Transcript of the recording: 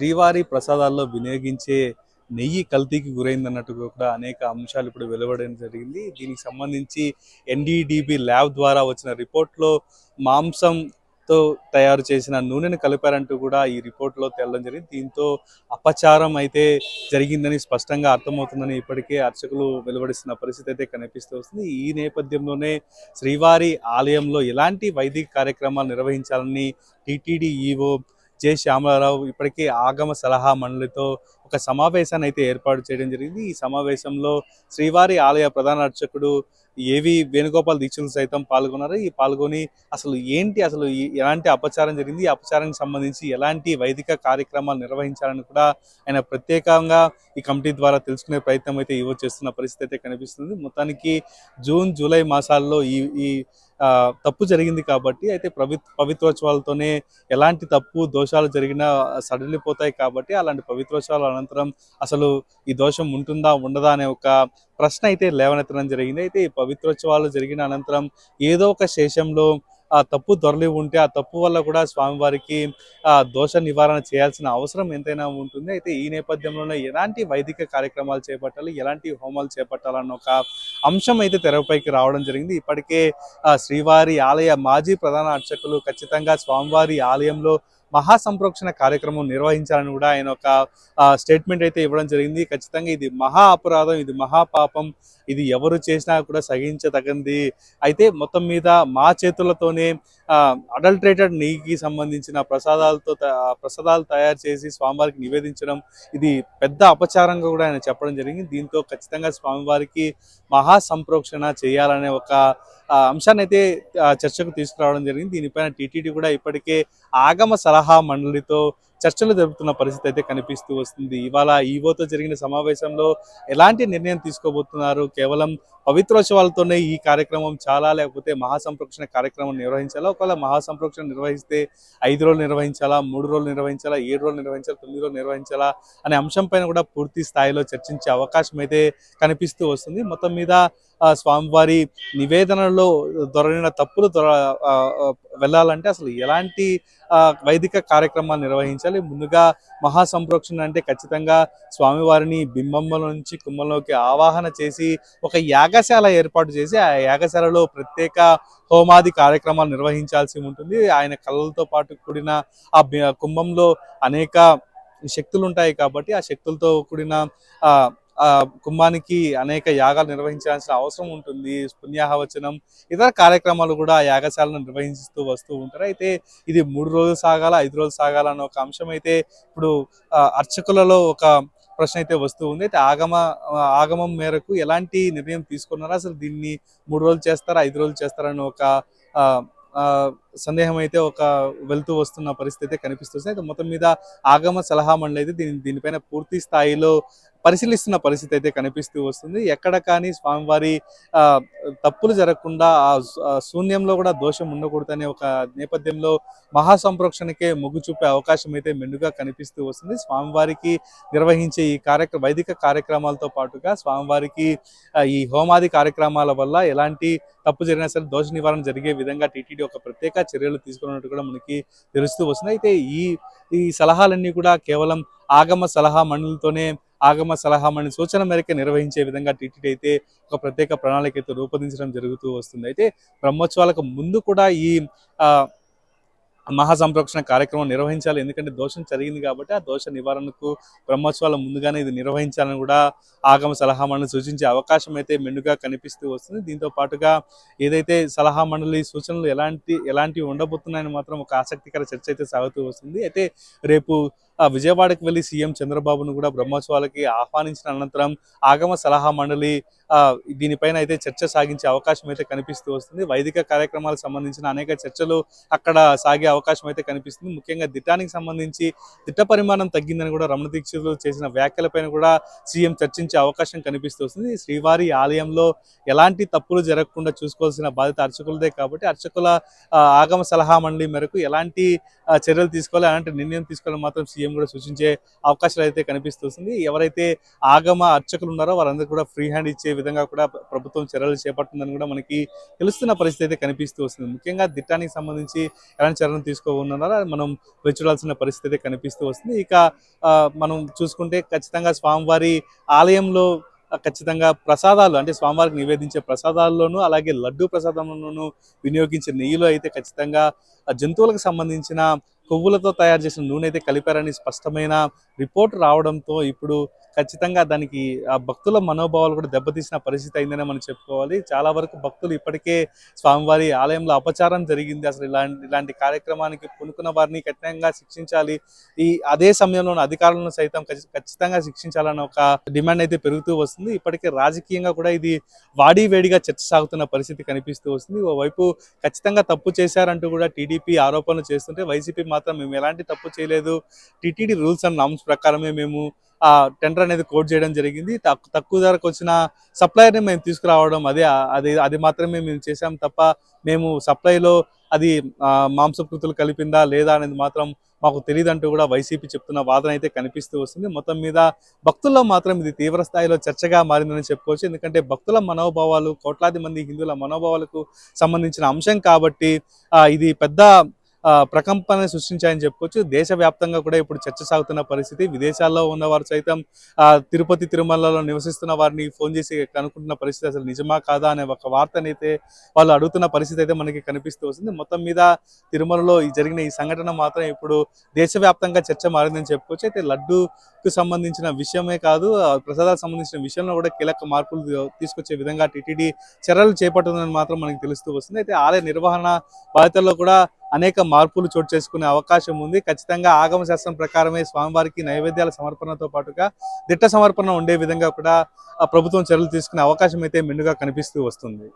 శ్రీవారి ప్రసాదాల్లో వినియోగించే నెయ్యి కల్తీకి గురైందన్నట్టు కూడా అనేక అంశాలు ఇప్పుడు వెలువడడం జరిగింది. దీనికి సంబంధించి ఎన్డీడీబీ ల్యాబ్ ద్వారా వచ్చిన రిపోర్ట్లో మాంసంతో తయారు చేసిన నూనెను కలిపారంటూ కూడా ఈ రిపోర్ట్లో తేలడం జరిగింది. దీంతో అపచారం అయితే జరిగిందని స్పష్టంగా అర్థమవుతుందని ఇప్పటికే అర్చకులు వెలువడిస్తున్న పరిస్థితి అయితే కనిపిస్తూ వస్తుంది. ఈ నేపథ్యంలోనే శ్రీవారి ఆలయంలో ఎలాంటి వైదిక కార్యక్రమాలు నిర్వహించాలని టీటీడీ ఈవో జె శ్యామలారావు ఇప్పటికే ఆగమ సలహా మండలితో ఒక సమావేశాన్ని అయితే ఏర్పాటు చేయడం జరిగింది. ఈ సమావేశంలో శ్రీవారి ఆలయ ప్రధాన అర్చకుడు ఏవి వేణుగోపాల్ దీక్షలు సైతం పాల్గొన్నారు. ఈ పాల్గొని అసలు ఏంటి అసలు ఈ- ఎలాంటి అపచారం జరిగింది? ఈ అపచారానికి సంబంధించి ఎలాంటి వైదిక కార్యక్రమాలు నిర్వహించాలని కూడా ఆయన ప్రత్యేకంగా ఈ కమిటీ ద్వారా తెలుసుకునే ప్రయత్నం అయితే ఇవ్వ చేస్తున్న పరిస్థితి అయితే కనిపిస్తుంది. మొత్తానికి జూన్ జూలై మాసాల్లో ఈ ఈ తప్పు జరిగింది కాబట్టి అయితే పవి పవిత్రోత్సవాలతోనే ఎలాంటి తప్పు దోషాలు జరిగినా సడలిపోతాయి కాబట్టి అలాంటి పవిత్రోత్సవాల అనంతరం అసలు ఈ దోషం ఉంటుందా ఉండదా అనే ఒక ప్రశ్న అయితే లేవనెత్తడం జరిగింది. అయితే ఈ పవిత్రోత్సవాలు జరిగిన అనంతరం ఏదో ఒక శేషంలో ఆ తప్పు దొరలి ఉంటే ఆ తప్పు వల్ల కూడా స్వామివారికి ఆ దోష నివారణ చేయాల్సిన అవసరం ఎంతైనా ఉంటుంది. అయితే ఈ నేపథ్యంలోనే ఎలాంటి వైదిక కార్యక్రమాలు చేపట్టాలి ఎలాంటి హోమాలు చేపట్టాలన్న ఒక అంశం అయితే తెరపైకి రావడం జరిగింది. ఇప్పటికే శ్రీవారి ఆలయ మాజీ ప్రధాన అర్చకులు ఖచ్చితంగా స్వామివారి ఆలయంలో మహాసంప్రోక్షణ కార్యక్రమం నిర్వహించాలని కూడా ఆయన ఒక స్టేట్మెంట్ అయితే ఇవ్వడం జరిగింది. ఖచ్చితంగా ఇది మహా అపరాధం ఇది మహాపాపం ఇది ఎవరు చేసినా కూడా సహించదగింది. అయితే మొత్తం మీద మా చేతులతోనే అడల్ట్రేటెడ్ నెయ్యికి సంబంధించిన ప్రసాదాలతో త- ప్రసాదాలు తయారు చేసి స్వామివారికి నివేదించడం ఇది పెద్ద అపచారంగా కూడా ఆయన చెప్పడం జరిగింది. దీంతో ఖచ్చితంగా స్వామివారికి మహా సంప్రోక్షణ చేయాలనే ఒక అంశాన్ని అయితే చర్చకు తీసుకురావడం జరిగింది. దీనిపైన టీటీడీ కూడా ఇప్పటికే ఆగమ సలహా మండలితో చర్చలు జరుపుతున్న పరిస్థితి అయితే కనిపిస్తూ వస్తుంది. ఇవాళ ఈవోతో జరిగిన సమావేశంలో ఎలాంటి నిర్ణయం తీసుకోబోతున్నారు? కేవలం పవిత్రోత్సవాలతోనే ఈ కార్యక్రమం చాలా లేకపోతే మహాసంప్రోక్షణ కార్యక్రమం నిర్వహించాలా? ఒకవేళ మహాసంప్రోక్షణ నిర్వహిస్తే ఐదు రోజులు నిర్వహించాలా? మూడు రోజులు నిర్వహించాలా? ఏడు రోజులు నిర్వహించాలా? తొమ్మిది రోజులు నిర్వహించాలా? అనే అంశం పైన కూడా పూర్తి స్థాయిలో చర్చించే అవకాశం అయితే కనిపిస్తూ వస్తుంది. మొత్తం మీద స్వామివారి నివేదనలో దొరికిన తప్పులు దొర వెళ్ళాలంటే అసలు ఎలాంటి వైదిక కార్యక్రమాలు నిర్వహించాలి? ముందుగా మహాసంప్రోక్షణ అంటే ఖచ్చితంగా స్వామివారిని బింబంలో నుంచి కుంభంలోకి ఆవాహన చేసి ఒక యాగశాల ఏర్పాటు చేసి ఆ యాగశాలలో ప్రత్యేక హోమాది కార్యక్రమాలు నిర్వహించాల్సి ఉంటుంది. ఆయన కళలతో పాటు కూడిన ఆ కుంభంలో అనేక శక్తులు ఉంటాయి కాబట్టి ఆ శక్తులతో కూడిన కుంభానికి అనేక యాగాలు నిర్వహించాల్సిన అవసరం ఉంటుంది. పుణ్యాహవచనం ఇతర కార్యక్రమాలు కూడా యాగశాలను నిర్వహిస్తూ వస్తూ ఉంటారు. అయితే ఇది మూడు రోజులు సాగాల ఐదు రోజులు సాగాల అన్న ఒక అంశం అయితే ఇప్పుడు ఆ, అర్చకులలో ఒక ప్రశ్న అయితే వస్తూ ఉంది. అయితే ఆగమ ఆగమం మేరకు ఎలాంటి నిర్ణయం తీసుకున్నారా? అసలు దీన్ని మూడు రోజులు చేస్తారా ఐదు రోజులు చేస్తారని ఒక ఆ, ఆ, సందేహం అయితే ఒక వెళ్తూ వస్తున్న పరిస్థితి అయితే కనిపిస్తుంది. అయితే మొత్తం మీద ఆగమ సలహా మండలి అయితే దీని దీనిపైన పూర్తి స్థాయిలో పరిశీలిస్తున్న పరిస్థితి అయితే కనిపిస్తూ వస్తుంది. ఎక్కడ కానీ స్వామివారి ఆ, తప్పులు జరగకుండా ఆ శూన్యంలో కూడా దోషం ఉండకూడదనే ఒక నేపథ్యంలో మహాసంప్రోక్షణకే మొగ్గు చూపే అవకాశం అయితే మెండుగా కనిపిస్తూ వస్తుంది. స్వామివారికి నిర్వహించే ఈ కార్యక్రమ వైదిక కార్యక్రమాలతో పాటుగా స్వామివారికి ఈ హోమాది కార్యక్రమాల వల్ల ఎలాంటి తప్పు జరిగినా సరే దోష నివారణ జరిగే విధంగా టీటీడీ ఒక ప్రత్యేక చర్యలు తీసుకున్నట్టు కూడా మనకి తెలుస్తూ వస్తుంది. అయితే ఈ ఈ సలహాలన్నీ కూడా కేవలం ఆగమ సలహా మండలితోనే ఆగమ సలహా మండలి సూచన మేరకు నిర్వహించే విధంగా టీటీడీ అయితే ఒక ప్రత్యేక ప్రణాళిక అయితే రూపొందించడం జరుగుతూ వస్తుంది. అయితే బ్రహ్మోత్సవాలకు ముందు కూడా ఈ ఆ, మహాసంప్రోక్షణ కార్యక్రమం నిర్వహించాలి. ఎందుకంటే దోషం జరిగింది కాబట్టి ఆ దోష నివారణకు బ్రహ్మోత్సవాల ముందుగానే ఇది నిర్వహించాలని కూడా ఆగమ సలహా మండలి సూచించే అవకాశం అయితే మెండుగా కనిపిస్తూ వస్తుంది. దీంతో పాటుగా ఏదైతే సలహా మండలి సూచనలు ఎలాంటి ఎలాంటివి ఉండబోతున్నాయని మాత్రం ఒక ఆసక్తికర చర్చ అయితే సాగుతూ వస్తుంది. అయితే రేపు విజయవాడకు వెళ్ళి సీఎం చంద్రబాబును కూడా బ్రహ్మోత్సవాలకి ఆహ్వానించిన అనంతరం ఆగమ సలహా మండలి ఆ, దీనిపైన అయితే చర్చ సాగించే అవకాశం అయితే కనిపిస్తూ వస్తుంది. వైదిక కార్యక్రమాలకు సంబంధించిన అనేక చర్చలు అక్కడ సాగే అవకాశం అయితే కనిపిస్తుంది. ముఖ్యంగా దిట్టానికి సంబంధించి దిట్ట పరిమాణం తగ్గిందని కూడా రమణ దీక్షితులు చేసిన వ్యాఖ్యలపైన కూడా సీఎం చర్చించే అవకాశం కనిపిస్తూ వస్తుంది. శ్రీవారి ఆలయంలో ఎలాంటి తప్పులు జరగకుండా చూసుకోవాల్సిన బాధ్యత అర్చకులదే కాబట్టి అర్చకుల ఆ, ఆగమ సలహా మండలి మేరకు ఎలాంటి చర్యలు తీసుకోవాలి అలాంటి నిర్ణయం తీసుకోవాలని మాత్రం సీఎం కూడా సూచించే అవకాశాలు అయితే కనిపిస్తుంది. ఎవరైతే ఆగమ అర్చకులు ఉన్నారో వారందరూ కూడా ఫ్రీ హ్యాండ్ ఇచ్చే విధంగా కూడా ప్రభుత్వం చర్యలు చేపట్టిందని కూడా మనకి తెలుస్తున్న పరిస్థితి అయితే కనిపిస్తూ వస్తుంది. ముఖ్యంగా దిట్టానికి సంబంధించి ఎలాంటి చర్యలు తీసుకోబోతున్నారో మనం వేచి చూడాల్సిన పరిస్థితి అయితే కనిపిస్తూ వస్తుంది. ఇక ఆ, మనం చూసుకుంటే ఖచ్చితంగా స్వామివారి ఆలయంలో ఖచ్చితంగా ప్రసాదాలు అంటే స్వామివారికి నివేదించే ప్రసాదాల్లోనూ అలాగే లడ్డు ప్రసాదంలోనూ వినియోగించే నెయ్యిలో అయితే ఖచ్చితంగా జంతువులకు సంబంధించిన కొవ్వులతో తయారు చేసిన నూనె అయితే కలిపారని స్పష్టమైన రిపోర్ట్ రావడంతో ఇప్పుడు ఖచ్చితంగా దానికి ఆ భక్తుల మనోభావాలు కూడా దెబ్బతీసిన పరిస్థితి అయిందనే మనం చెప్పుకోవాలి. చాలా వరకు భక్తులు ఇప్పటికే స్వామివారి ఆలయంలో అపచారం జరిగింది. అసలు ఇలాంటి ఇలాంటి కార్యక్రమానికి పూనుకున్న వారిని కఠినంగా శిక్షించాలి. ఈ అదే సమయంలో అధికారులను సైతం ఖచ్చితంగా శిక్షించాలన్న ఒక డిమాండ్ అయితే పెరుగుతూ వస్తుంది. ఇప్పటికే రాజకీయంగా కూడా ఇది వాడి వేడిగా చర్చ సాగుతున్న పరిస్థితి కనిపిస్తూ వస్తుంది. ఓవైపు ఖచ్చితంగా తప్పు చేశారంటూ కూడా టీడీపీ ఆరోపణలు చేస్తుంటే వైసీపీ మాత్రం మేము ఎలాంటి తప్పు చేయలేదు. టీటీడీ రూల్స్ అండ్ నామ్స్ ప్రకారమే మేము ఆ టెండర్ అనేది కోట్ చేయడం జరిగింది. తక్కువ ధరకు వచ్చిన సప్లైని మేము తీసుకురావడం అదే అది అది మాత్రమే మేము చేసాం తప్ప మేము సప్లైలో అది మాంసకృతులు కలిపిందా లేదా అనేది మాత్రం మాకు తెలియదంటూ కూడా వైసీపీ చెప్తున్న వాదన అయితే కనిపిస్తూ వస్తుంది. మొత్తం మీద భక్తుల్లో మాత్రం ఇది తీవ్ర స్థాయిలో చర్చగా మారిందని చెప్పుకోవచ్చు. ఎందుకంటే భక్తుల మనోభావాలు కోట్లాది మంది హిందువుల మనోభావాలకు సంబంధించిన అంశం కాబట్టి ఇది పెద్ద ఆ, ప్రకంపన సృష్టించాయని చెప్పుకోవచ్చు. దేశవ్యాప్తంగా కూడా ఇప్పుడు చర్చ సాగుతున్న పరిస్థితి. విదేశాల్లో ఉన్నవారు సైతం ఆ, తిరుపతి తిరుమలలో నివసిస్తున్న వారిని ఫోన్ చేసి కనుక్కుంటున్న పరిస్థితి అసలు నిజమా కాదా అనే ఒక వార్తనైతే వాళ్ళు అడుగుతున్న పరిస్థితి అయితే మనకి కనిపిస్తూ వస్తుంది. మొత్తం మీద తిరుమలలో ఈ జరిగిన ఈ సంఘటన మాత్రం ఇప్పుడు దేశవ్యాప్తంగా చర్చ మారిందని చెప్పుకోవచ్చు. అయితే లడ్డూకు సంబంధించిన విషయమే కాదు ఆ, ప్రసాదాలకు సంబంధించిన విషయంలో కూడా కీలక మార్పులు తీసుకొచ్చే విధంగా టీటీడీ చర్యలు చేపట్టిందని మాత్రం మనకి తెలుస్తూ వస్తుంది. అయితే ఆలయ నిర్వహణ బాధ్యతల్లో కూడా అనేక మార్పులు చోటు చేసుకునే అవకాశం ఉంది. ఖచ్చితంగా ఆగమ శాస్త్రం ప్రకారమే స్వామివారికి నైవేద్యాల సమర్పణతో పాటుగా దిట్ట సమర్పణ ఉండే విధంగా కూడా ప్రభుత్వం చర్యలు తీసుకునే అవకాశం అయితే మెండుగా కనిపిస్తూ వస్తుంది.